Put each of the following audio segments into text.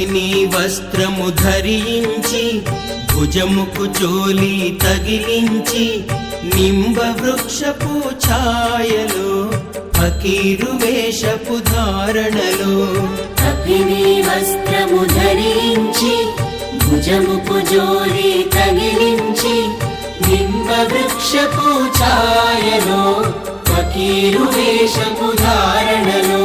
మోహిని వస్త్రము ధరించి భుజముకు చోలి తగిలించి నింబ వృక్షపు ఛాయలో ఫకీరు వేషపు ధారణలో. కపిని వస్త్రము ధరించి భుజముకు జోలి తగిలించి నింబ వృక్షపు ఛాయలో ఫకీరు వేషపు ధారణలో.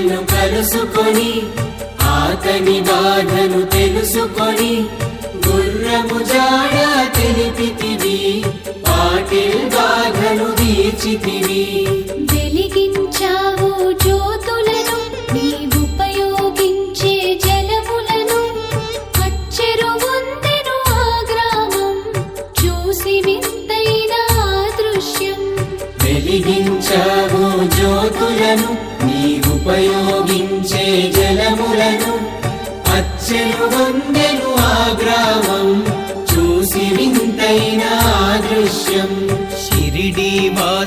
పాటిల్ను కలుసుకొని ఆతని బాధను తెలుసుకొని గుర్రము జాడ తెలిపితివి పాటిల్ బాధను తీర్చితివి. వెలిగించావు జ్యోతు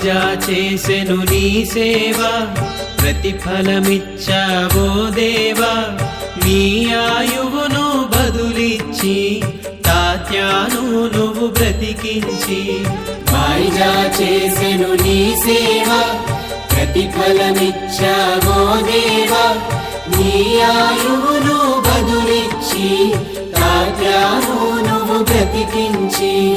ప్రజా చేసెను నీ సేవ ప్రతిఫలమిచ్చావో దేవా. నీ ఆయువును బదులిచ్చి తాత్యాను నువ్వు బ్రతికించి. వాయిదా చేసెను నీ సేవ ప్రతిఫలమిచ్చావో దేవా. నీ ఆయువును బదులిచ్చి తాత్యాను నువ్వు బ్రతికించి.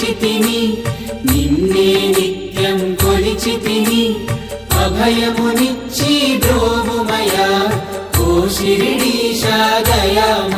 కొలిచితిని నిన్నే నిత్యం కొలిచితిని అభయమునిచ్చి ద్రోవుమయా ఓ శిరిడీశా దయామయా.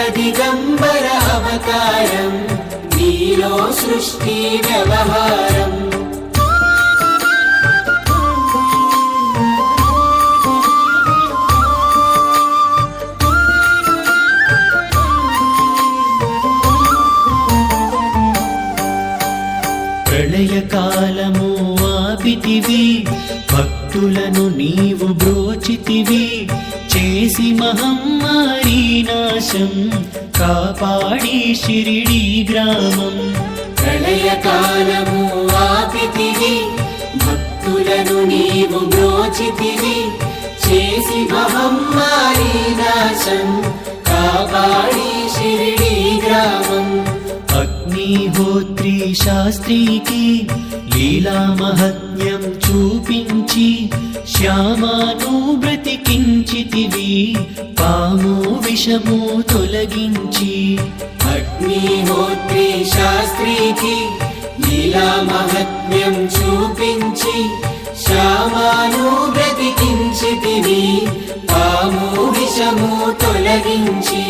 దత్త దిగంబర అవతారం నీలో సృష్టి నాశం కాపాడి షిరిడి గ్రామం ప్రళయకాలము ఆపితివి భక్తులను నీవు బ్రోచితివి చేసి మహమ్మారి నాశం కాపాడి షిరిడి గ్రామం అగ్నిహోత్రి శాస్త్రికి లీలా మహత్యం చూపించి శ్యామాను బ్రతికించితివి పాము విషము తొలగించి. అగ్నిహోత్రి శాస్త్రికి లీలా మహత్మ్యం చూపించి శ్యామాను బ్రతికించితివి పాము విషము తొలగించి.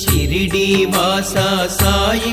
షిరిడి వాస సాయి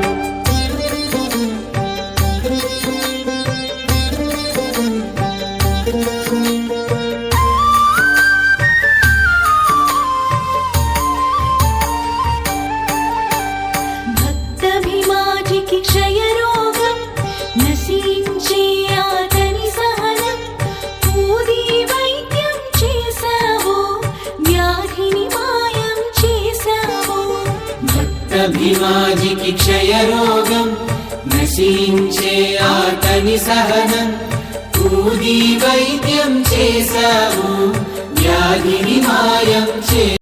భక్తభిమాజికి క్షయరోగం నశించే ఆటని సహనం ఊది వైద్యం చేశావు వ్యాధిని మాయం చే